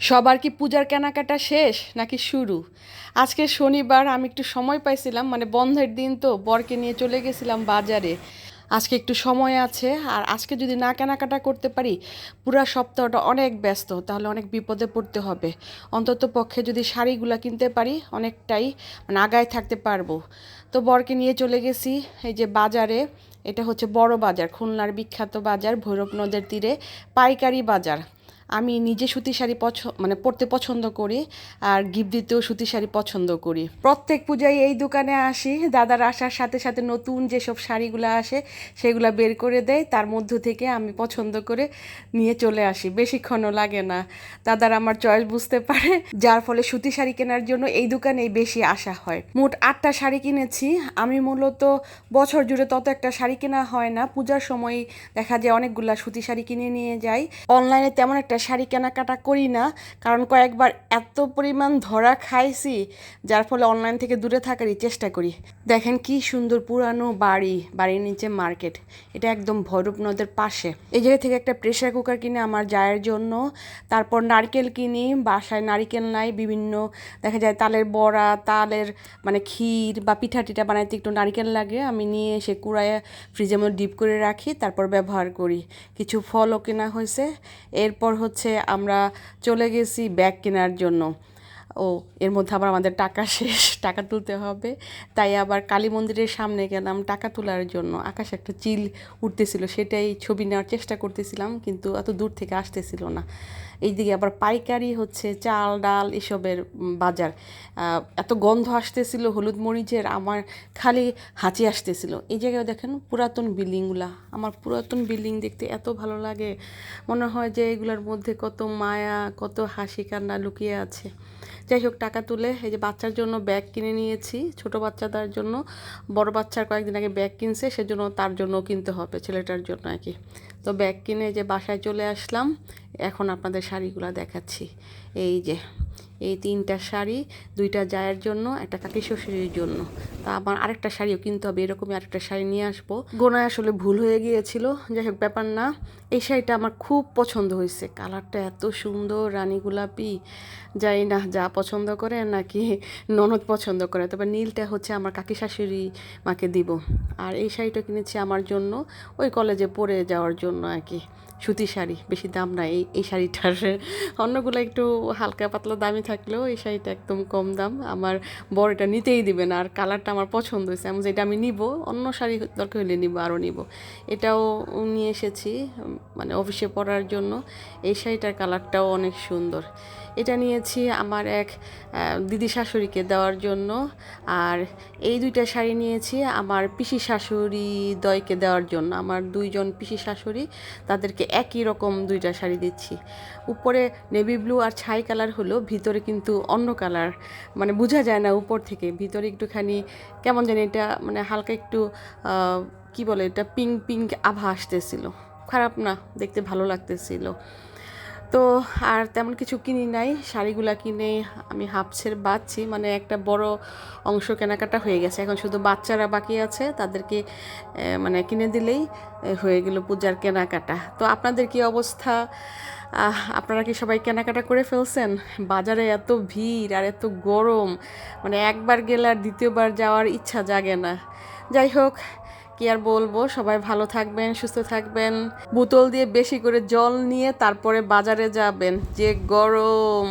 সবার কি পূজার কেনাকাটা শেষ নাকি শুরু? আজকে শনিবার, আমি একটু সময় পাইছিলাম মানে বন্ধের দিন তো, বরকে নিয়ে চলে গেছিলাম বাজারে। আজকে একটু সময় আছে, আর আজকে যদি না কেনাকাটা করতে পারি, পুরো সপ্তাহটা অনেক ব্যস্ত, তাহলে অনেক বিপদে পড়তে হবে। অন্তত পক্ষে যদি শাড়িগুলো কিনতে পারি, অনেকটাই মানে আগায় থাকতে পারব। তো বরকে নিয়ে চলে গেছি, এই যে বাজারে, এটা হচ্ছে বড় বাজার, খুলনার বিখ্যাত বাজার, ভৈরব নদের তীরে, পাইকারি বাজার। আমি নিজে সুতি শাড়ি পছ মানে পরতে পছন্দ করি আর গিফট দিতেও সুতি শাড়ি পছন্দ করি। প্রত্যেক পূজায় এই দোকানে আসি, দাদার আসার সাথে সাথে নতুন যেসব শাড়িগুলো আসে সেগুলো বের করে দেয়, তার মধ্য থেকে আমি পছন্দ করে নিয়ে চলে আসি, বেশিক্ষণও লাগে না। দাদার আমার চয়েস বুঝতে পারে, যার ফলে সুতি শাড়ি কেনার জন্য এই দোকানেই বেশি আসা হয়। মোট আটটা শাড়ি কিনেছি, আমি মূলত বছর জুড়ে তত একটা শাড়ি কেনা হয় না, পূজার সময় দেখা যায় অনেকগুলা সুতি শাড়ি কিনে নিয়ে যাই। অনলাইনে তেমন একটা শাড়ি কেনাকাটা করি না, কারণ কয়েকবার এত পরিমাণ ধরা খাইছি, যার ফলে অনলাইন থেকে দূরে থাকারই চেষ্টা করি। দেখেন কি সুন্দর পুরানো বাড়ি, বাড়ির নিচে মার্কেট, এটা একদম ভৈরব নদের পাশে। এই জায়গা থেকে একটা প্রেশার কুকার কিনে আমার জায়ের জন্য, তারপর নারকেল কিনি, বাসায় নারিকেল নাই, বিভিন্ন দেখা যায় তালের বড়া, তালের মানে ক্ষীর বা পিঠা টিঠা বানাইতে একটু নারকেল লাগে, আমি নিয়ে এসে কুড়ায় ফ্রিজের মধ্যে ডিপ করে রাখি, তারপর ব্যবহার করি। কিছু ফলও কেনা হয়েছে, এরপর হচ্ছে আমরা চলে গেছি ব্যাগ কেনার জন্য। ও, এর মধ্যে আবার আমাদের টাকা শেষ, টাকা তুলতে হবে। তাই আবার কালী মন্দিরের সামনে গেলাম টাকা তোলার জন্য। আকাশে একটা চিল উঠতেছিল, সেটাই ছবি নেওয়ার চেষ্টা করতেছিলাম, কিন্তু এত দূর থেকে আসতেছিল না। এইদিকে আবার পাইকারি হচ্ছে, চাল, ডাল এসবের বাজার। এত গন্ধ আসতেছিল, হলুদ মরিচের, আমার খালি হাঁচি আসতেছিল। এই জায়গায় দেখেন পুরাতন বিল্ডিংগুলা, আমার পুরাতন বিল্ডিং দেখতে এত ভালো লাগে। মনে হয় যে এগুলোর মধ্যে কত মায়া, কত হাসি কান্না লুকিয়ে আছে। যাই হোক, টাকা তুলে এই যে বাচ্চার জন্য ব্যাগ কিনে নিয়েছি, ছোট বাচ্চাদের জন্য। বড় বাচ্চার কয়েকদিন আগে ব্যাগ কিনছে, সেজন্য তার জন্য কিনতে হবে, ছেলেটার জন্য আর কি। তো ব্যাগ কিনে যে বাসায় চলে আসলাম। এখন আপনাদের শাড়িগুলো দেখাচ্ছি। এই যে, এই তিনটা শাড়ি, দুইটা জায়ের জন্য, একটা কাকি শ্বশুরের জন্য। তা আমার আরেকটা শাড়িও কিনতে হবে, এরকমই আরেকটা শাড়ি নিয়ে আসব। গোনায় আসলে ভুল হয়ে গিয়েছিল, যাই হোক, ব্যাপার না। এই শাড়িটা আমার খুব পছন্দ হয়েছে। কালারটা এত সুন্দর, রানী গোলাপি যাই না যা পছন্দ করে নাকি ননদ পছন্দ করে। তবে নীলটা হচ্ছে আমার কাকি শাশুড়ি মাকে দিব। আর এই শাড়িটা কিনেছি আমার জন্য, ওই কলেজে পরে যাওয়ার জন্য আর কি। সুতি শাড়ি, বেশি দাম না এই এই শাড়িটার। অন্যগুলো একটু হালকা পাতলা দামি থাকলেও এই শাড়িটা একদম কম দাম। আমার বড় এটা নিতেই দিবে না, আর কালারটা আমার পছন্দ হয়েছে। আমি যেটা আমি নিব, অন্য শাড়ি দরকার হলে নিব আরও নিব। এটাও নিয়ে এসেছি মানে অফিসে পরার জন্য। এই শাড়িটার কালারটাও অনেক সুন্দর। এটা নিয়েছি আমার এক দিদি শাশুড়িকে দেওয়ার জন্য। আর এই দুইটা শাড়ি নিয়েছি আমার পিসি শাশুড়ি দয়কে দেওয়ার জন্য। আমার দুইজন পিসি শাশুড়ি, তাদেরকে একই রকম দুইটা শাড়ি দিচ্ছি। উপরে নেভি ব্লু আর ছাই কালার হলো ভিতরে কিন্তু অন্য কালার মানে বোঝা যায় না উপর থেকে। ভিতরে একটুখানি কেমন জানি এটা মানে হালকা একটু কি বলে এটা পিঙ্ক পিঙ্ক আভা আসতেছিল। খারাপ না, দেখতে ভালো লাগতেছিল। তো আর তেমন কিছু কিনি নাই। শাড়িগুলা কিনে আমি হাফছের বাঁচছি। মানে একটা বড় অংশ কেনাকাটা হয়ে গেছে। এখন শুধু বাচ্চারা বাকি আছে। তাদেরকে মানে কিনে দিলেই হয়ে গেল পূজার কেনাকাটা। তো আপনাদের কি অবস্থা? আপনারা কি সবাই কেনাকাটা করে ফেলছেন? বাজারে এত ভিড় আর এত গরম। মানে একবার গেলে আর দ্বিতীয়বার যাওয়ার ইচ্ছা জাগে না। যাই হোক কি আর বলব? সবাই ভালো থাকবেন, সুস্থ থাকবেন। বোতল দিয়ে বেশি করে জল নিয়ে তারপরে বাজারে যাবেন। যে গরম!